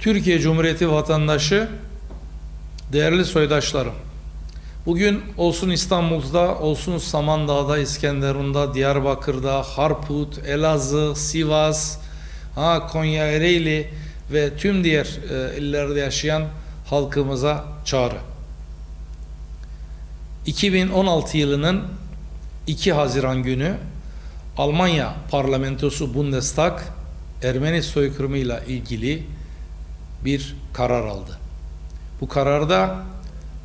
Türkiye Cumhuriyeti vatandaşı, değerli soydaşlarım, bugün olsun İstanbul'da, olsun Samandağ'da, İskenderun'da, Diyarbakır'da, Harput, Elazığ, Sivas, ha, Konya, Ereğli ve tüm diğer e, illerde yaşayan halkımıza çağrı. 2016 yılının 2 Haziran günü Almanya parlamentosu Bundestag Ermeni soykırımıyla ilgili bir karar aldı. Bu kararda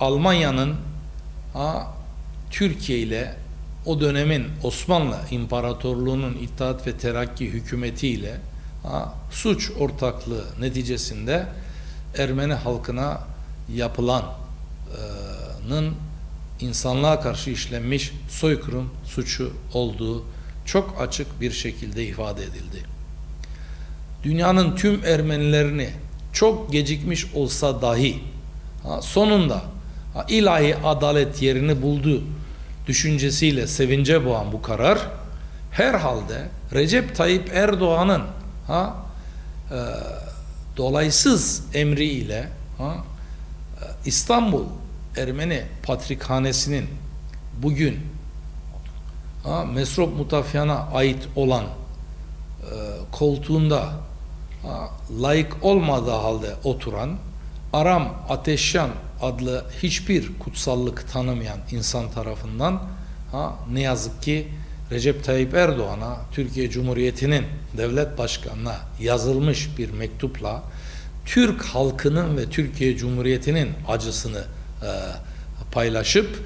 Almanya'nın Türkiye ile o dönemin Osmanlı İmparatorluğu'nun İttihat ve Terakki hükümeti ile ha, suç ortaklığı neticesinde Ermeni halkına yapılanın insanlığa karşı işlenmiş soykırım suçu olduğu çok açık bir şekilde ifade edildi. Dünyanın tüm Ermenilerini çok gecikmiş olsa dahi sonunda ilahi adalet yerini buldu düşüncesiyle sevince boğan bu karar herhalde Recep Tayyip Erdoğan'ın ha, e, dolaysız emriyle ha, e, İstanbul Ermeni Patrikhanesi'nin bugün ha, Mesrop Mutafyan'a ait olan e, koltuğunda layık olmadığı halde oturan Aram Ateşyan adlı hiçbir kutsallık tanımayan insan tarafından ha, ne yazık ki Recep Tayyip Erdoğan'a Türkiye Cumhuriyeti'nin devlet başkanına yazılmış bir mektupla Türk halkının ve Türkiye Cumhuriyeti'nin acısını e, paylaşıp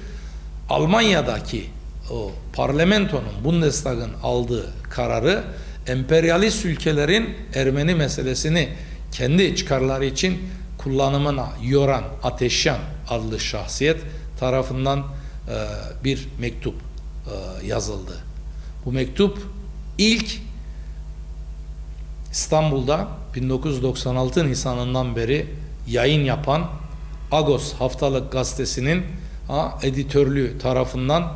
Almanya'daki o parlamentonun Bundestag'ın aldığı kararı emperyalist ülkelerin Ermeni meselesini kendi çıkarları için kullanımına yoran Ateşyan adlı şahsiyet tarafından e, bir mektup e, yazıldı. Bu mektup ilk İstanbul'da 1996 Nisan'ından beri yayın yapan Agos haftalık gazetesinin editörlüğü tarafından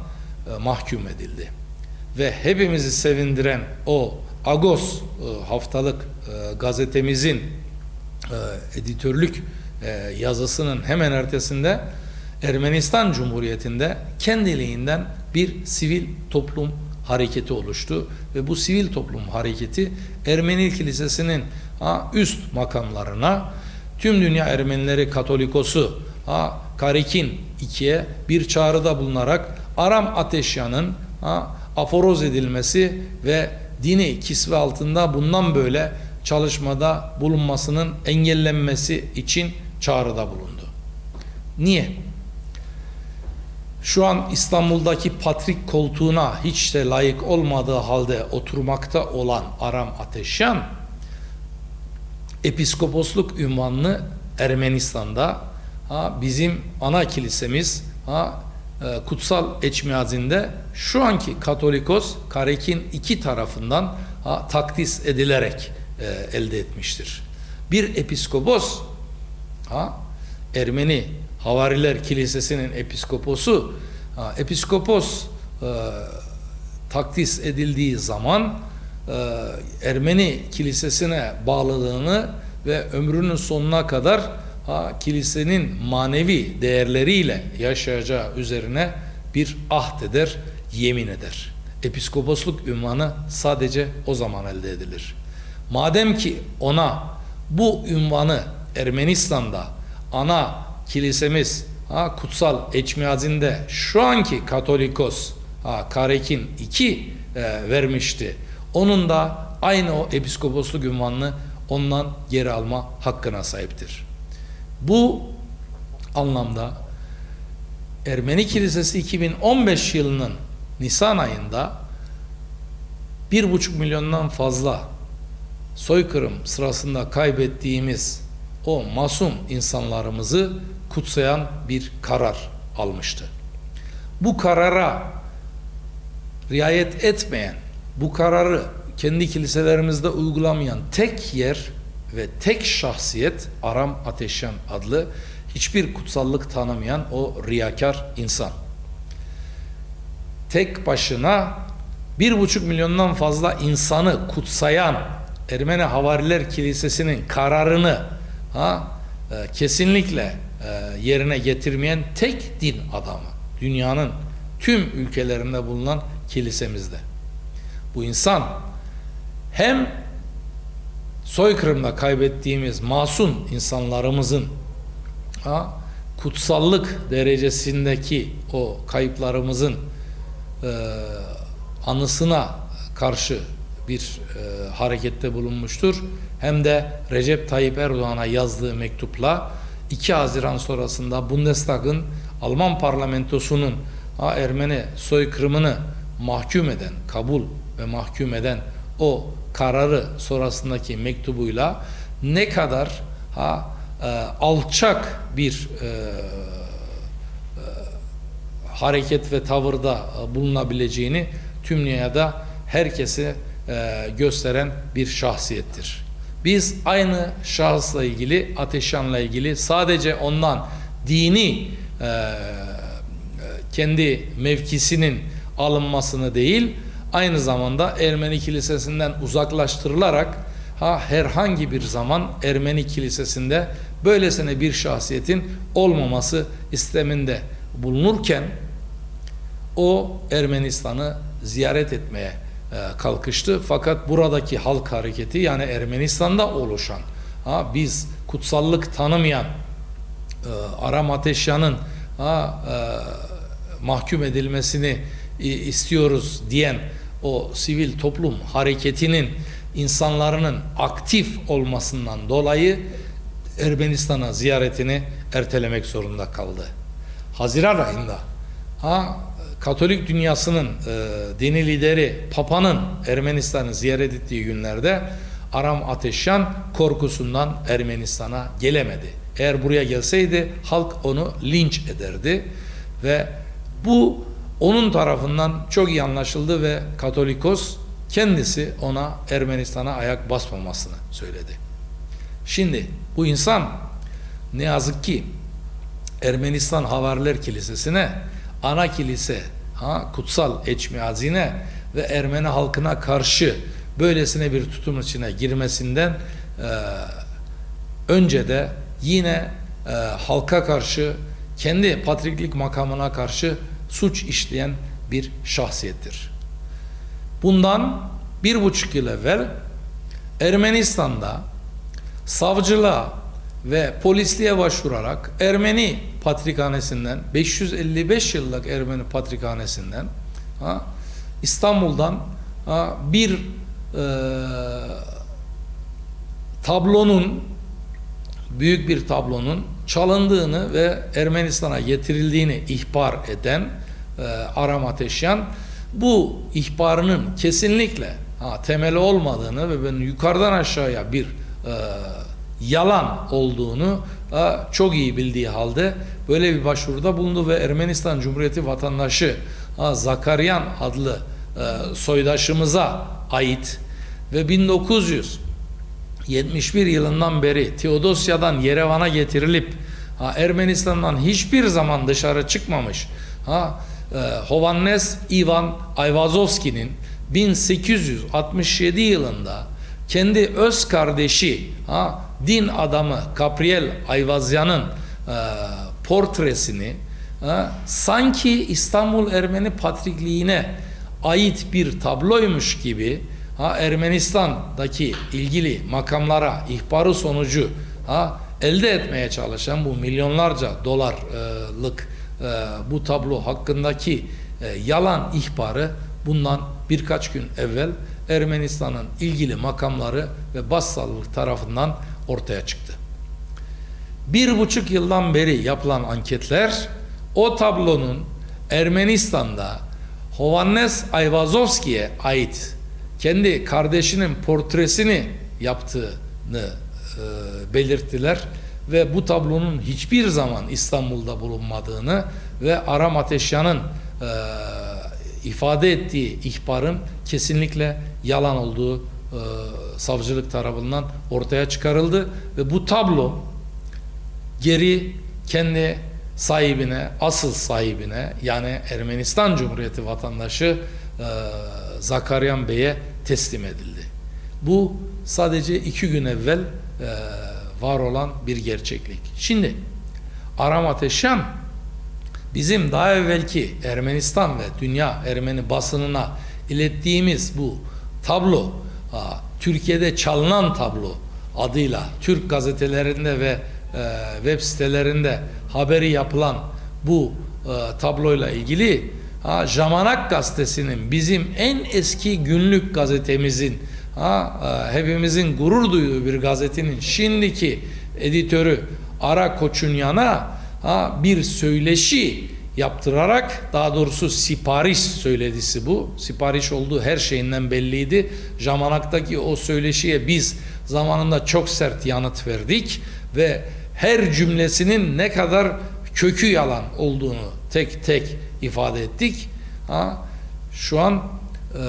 e, mahkum edildi. Ve hepimizi sevindiren o Agos e, haftalık e, gazetemizin e, editörlük yazısının hemen ertesinde Ermenistan Cumhuriyeti'nde kendiliğinden bir sivil toplum hareketi oluştu ve bu sivil toplum hareketi Ermeni Kilisesi'nin üst makamlarına tüm dünya Ermenileri Katolikosu Karikin ikiye bir çağrıda bulunarak Aram Ateşyan'ın aforoz edilmesi ve dini kisve altında bundan böyle çalışmada bulunmasının engellenmesi için çağrıda bulundu. Niye? Şu an İstanbul'daki patrik koltuğuna hiç de layık olmadığı halde oturmakta olan Aram Ateşyan episkoposluk ünvanını Ermenistan'da ha, bizim ana kilisemiz ha, e, kutsal Eçmiazinde şu anki Katolikos Karekin iki tarafından ha, takdis edilerek e, elde etmiştir. Bir episkopos ha, Ermeni Havariler Kilisesi'nin episkoposu ha, episkopos e, takdis edildiği zaman e, Ermeni kilisesine bağlılığını ve ömrünün sonuna kadar kilisenin manevi değerleriyle yaşayacağı üzerine bir ahd eder, yemin eder. Episkoposluk ünvanı sadece o zaman elde edilir. Madem ki ona bu ünvanı Ermenistan'da ana kilisemiz ha, kutsal Eçmiazinde şu anki Katolikos ha, Karekin 2 e, vermişti. Onun da aynı o episkoposluk ünvanını ondan geri alma hakkına sahiptir. Bu anlamda Ermeni Kilisesi 2015 yılının Nisan ayında bir buçuk milyondan fazla soykırım sırasında kaybettiğimiz o masum insanlarımızı kutsayan bir karar almıştı. Bu karara riayet etmeyen, bu kararı kendi kiliselerimizde uygulamayan tek yer ve tek şahsiyet Aram Ateşyan adlı hiçbir kutsallık tanımayan o riyakar insan. Tek başına bir buçuk milyondan fazla insanı kutsayan Ermeni Havariler Kilisesi'nin kararını ha e, kesinlikle e, yerine getirmeyen tek din adamı dünyanın tüm ülkelerinde bulunan kilisemizde. Bu insan hem soykırımda kaybettiğimiz masum insanlarımızın ha, kutsallık derecesindeki o kayıplarımızın e, anısına karşı bir e, harekette bulunmuştur. Hem de Recep Tayyip Erdoğan'a yazdığı mektupla 2 Haziran sonrasında Bundestag'ın Alman parlamentosunun ha, Ermeni soykırımını mahkum eden, kabul ve mahkum eden o kararı sonrasındaki mektubuyla ne kadar ha, e, alçak bir e, e, hareket ve tavırda e, bulunabileceğini tüm dünyada herkese e, gösteren bir şahsiyettir. Biz aynı şahısla ilgili, Ateşan'la ilgili sadece ondan dini e, e, kendi mevkisinin alınmasını değil, aynı zamanda Ermeni kilisesinden uzaklaştırılarak ha herhangi bir zaman Ermeni kilisesinde böylesine bir şahsiyetin olmaması isteminde bulunurken o Ermenistan'ı ziyaret etmeye e, kalkıştı. Fakat buradaki halk hareketi yani Ermenistan'da oluşan ha, biz kutsallık tanımayan e, Aram Ateşyan'ın e, mahkum edilmesini istiyoruz diyen o sivil toplum hareketinin insanların aktif olmasından dolayı Ermenistan'a ziyaretini ertelemek zorunda kaldı. Haziran ayında ha Katolik dünyasının e, dini lideri Papa'nın Ermenistan'ı ziyaret ettiği günlerde Aram Ateşyan korkusundan Ermenistan'a gelemedi. Eğer buraya gelseydi halk onu linç ederdi ve bu onun tarafından çok iyi anlaşıldı ve Katolikos kendisi ona Ermenistan'a ayak basmamasını söyledi. Şimdi bu insan ne yazık ki Ermenistan Havariler Kilisesi'ne ana kilise, ha, kutsal eçmiazine ve Ermeni halkına karşı böylesine bir tutum içine girmesinden e, önce de yine e, halka karşı kendi patriklik makamına karşı suç işleyen bir şahsiyettir. Bundan bir buçuk yıl evvel Ermenistan'da savcılığa ve polisliğe başvurarak Ermeni patrikhanesinden 555 yıllık Ermeni patrikhanesinden ha, İstanbul'dan ha, bir e, tablonun büyük bir tablonun çalındığını ve Ermenistan'a getirildiğini ihbar eden e, Aram Ateşyan bu ihbarının kesinlikle ha, temeli olmadığını ve ben yukarıdan aşağıya bir e, yalan olduğunu e, çok iyi bildiği halde böyle bir başvuruda bulundu ve Ermenistan Cumhuriyeti vatandaşı e, Zakaryan adlı e, soydaşımıza ait ve 1971 yılından beri Teodosya'dan Yerevan'a getirilip ha, Ermenistan'dan hiçbir zaman dışarı çıkmamış ha, e, Hovannes Ivan Ayvazovski'nin 1867 yılında kendi öz kardeşi ha, din adamı Gabriel Ayvazyan'ın e, portresini e, sanki İstanbul Ermeni Patrikliğine ait bir tabloymuş gibi ha, Ermenistan'daki ilgili makamlara ihbarı sonucu ha, elde etmeye çalışan bu milyonlarca dolarlık e, bu tablo hakkındaki e, yalan ihbarı bundan birkaç gün evvel Ermenistan'ın ilgili makamları ve başsağlık tarafından ortaya çıktı. Bir buçuk yıldan beri yapılan anketler o tablonun Ermenistan'da Hovannes Ayvazovski'ye ait kendi kardeşinin portresini yaptığını e, belirttiler ve bu tablonun hiçbir zaman İstanbul'da bulunmadığını ve Aram Ateşyan'ın e, ifade ettiği ihbarın kesinlikle yalan olduğu e, savcılık tarafından ortaya çıkarıldı ve bu tablo geri kendi sahibine, asıl sahibine yani Ermenistan Cumhuriyeti vatandaşı e, Zakaryan Bey'e teslim edildi. Bu sadece iki gün evvel e, var olan bir gerçeklik. Şimdi Aram Ateşyan bizim daha evvelki Ermenistan ve dünya Ermeni basınına ilettiğimiz bu tablo Türkiye'de çalınan tablo adıyla Türk gazetelerinde ve e, web sitelerinde haberi yapılan bu e, tabloyla ilgili ha, Jamanak gazetesinin bizim en eski günlük gazetemizin ha, e, hepimizin gurur duyduğu bir gazetenin şimdiki editörü Ara Koçunyan'a ha, bir söyleşi yaptırarak daha doğrusu sipariş söyledisi bu. Sipariş olduğu her şeyinden belliydi. Jamanak'taki o söyleşiye biz zamanında çok sert yanıt verdik ve her cümlesinin ne kadar kökü yalan olduğunu tek tek ifade ettik. Ha, şu an e,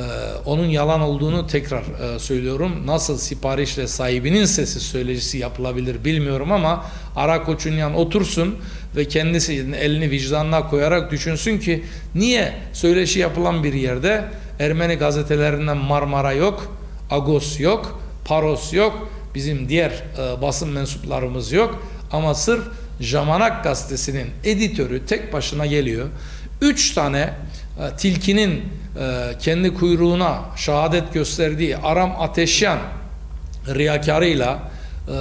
onun yalan olduğunu tekrar e, söylüyorum. Nasıl siparişle sahibinin sesi söylecisi yapılabilir bilmiyorum ama Ara Koçunyan otursun ve kendisi elini vicdanına koyarak düşünsün ki niye söyleşi yapılan bir yerde Ermeni gazetelerinden Marmara yok, Agos yok, Paros yok, bizim diğer e, basın mensuplarımız yok ama sırf Jamanak gazetesinin editörü tek başına geliyor. Üç tane e, tilkinin e, kendi kuyruğuna şehadet gösterdiği Aram Ateşyan riyakarıyla e,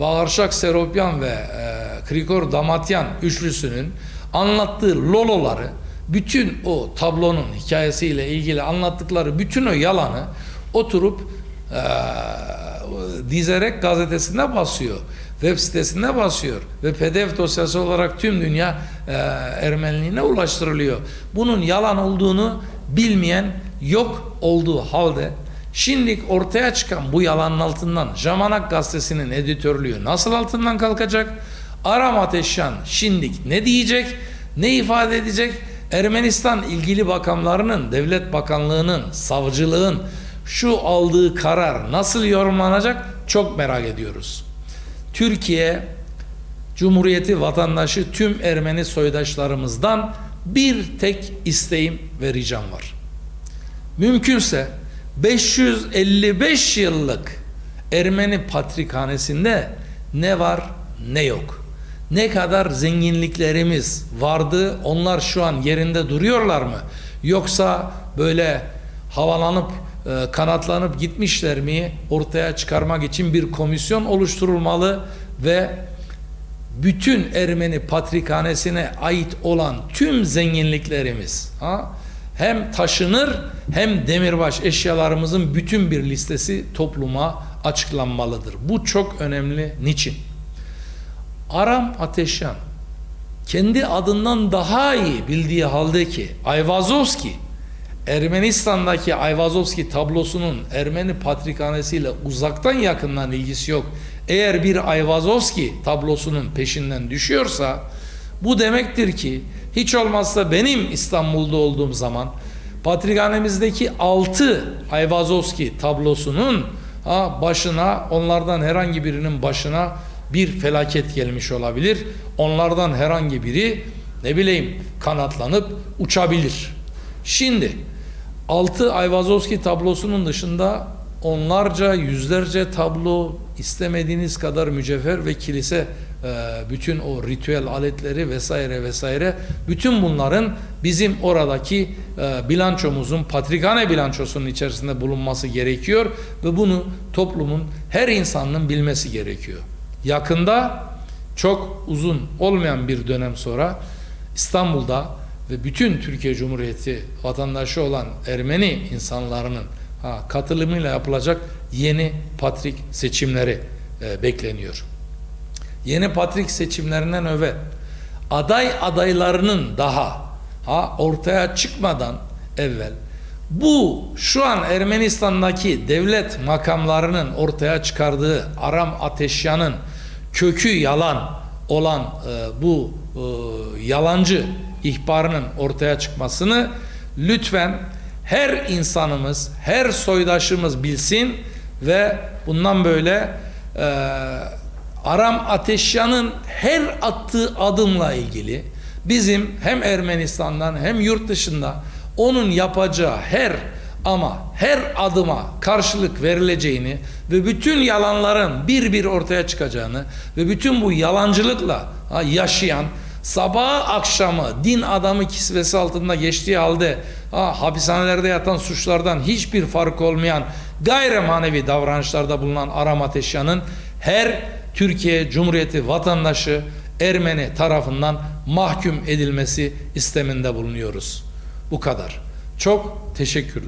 Vaharşak Seropyan ve e, Krikor Damatyan üçlüsünün anlattığı loloları bütün o tablonun hikayesiyle ilgili anlattıkları bütün o yalanı oturup e, dizerek gazetesinde basıyor. Web sitesinde basıyor ve pdf dosyası olarak tüm dünya e, Ermeniliğine ulaştırılıyor. Bunun yalan olduğunu bilmeyen yok olduğu halde Şimdi ortaya çıkan bu yalanın altından Jamanak gazetesinin editörlüğü nasıl altından kalkacak? Aram Ateşyan şimdilik ne diyecek? Ne ifade edecek? Ermenistan ilgili bakanlarının, devlet bakanlığının, savcılığın şu aldığı karar nasıl yorumlanacak? Çok merak ediyoruz. Türkiye Cumhuriyeti vatandaşı tüm Ermeni soydaşlarımızdan bir tek isteğim ve ricam var. Mümkünse 555 yıllık Ermeni patrikhanesinde ne var ne yok. Ne kadar zenginliklerimiz vardı onlar şu an yerinde duruyorlar mı? Yoksa böyle havalanıp e, kanatlanıp gitmişler mi ortaya çıkarmak için bir komisyon oluşturulmalı ve bütün Ermeni patrikhanesine ait olan tüm zenginliklerimiz ha, hem taşınır hem demirbaş eşyalarımızın bütün bir listesi topluma açıklanmalıdır. Bu çok önemli. Niçin? Aram Ateşyan kendi adından daha iyi bildiği halde ki Ayvazovski Ermenistan'daki Ayvazovski tablosunun Ermeni patrikhanesiyle uzaktan yakından ilgisi yok. Eğer bir Ayvazovski tablosunun peşinden düşüyorsa bu demektir ki hiç olmazsa benim İstanbul'da olduğum zaman patrikhanemizdeki 6 Ayvazovski tablosunun ha, başına onlardan herhangi birinin başına bir felaket gelmiş olabilir. Onlardan herhangi biri ne bileyim kanatlanıp uçabilir. Şimdi 6 Ayvazovski tablosunun dışında onlarca yüzlerce tablo istemediğiniz kadar mücevher ve kilise e, bütün o ritüel aletleri vesaire vesaire bütün bunların bizim oradaki e, bilançomuzun patrikhane bilançosunun içerisinde bulunması gerekiyor ve bunu toplumun her insanın bilmesi gerekiyor. Yakında çok uzun olmayan bir dönem sonra İstanbul'da ve bütün Türkiye Cumhuriyeti vatandaşı olan Ermeni insanlarının ha, katılımıyla yapılacak yeni patrik seçimleri e, bekleniyor. Yeni patrik seçimlerinden öve aday adaylarının daha ha, ortaya çıkmadan evvel bu şu an Ermenistan'daki devlet makamlarının ortaya çıkardığı Aram Ateşyan'ın kökü yalan olan e, bu e, yalancı ihbarının ortaya çıkmasını lütfen her insanımız, her soydaşımız bilsin ve bundan böyle e, Aram Ateşyan'ın her attığı adımla ilgili bizim hem Ermenistan'dan hem yurt dışında onun yapacağı her Ama her adıma karşılık verileceğini ve bütün yalanların bir bir ortaya çıkacağını ve bütün bu yalancılıkla yaşayan sabah akşamı din adamı kisvesi altında geçtiği halde ha, hapishanelerde yatan suçlardan hiçbir fark olmayan gayri manevi davranışlarda bulunan Aram Ateşyan'ın her Türkiye Cumhuriyeti vatandaşı Ermeni tarafından mahkum edilmesi isteminde bulunuyoruz. Bu kadar. Çok teşekkürler.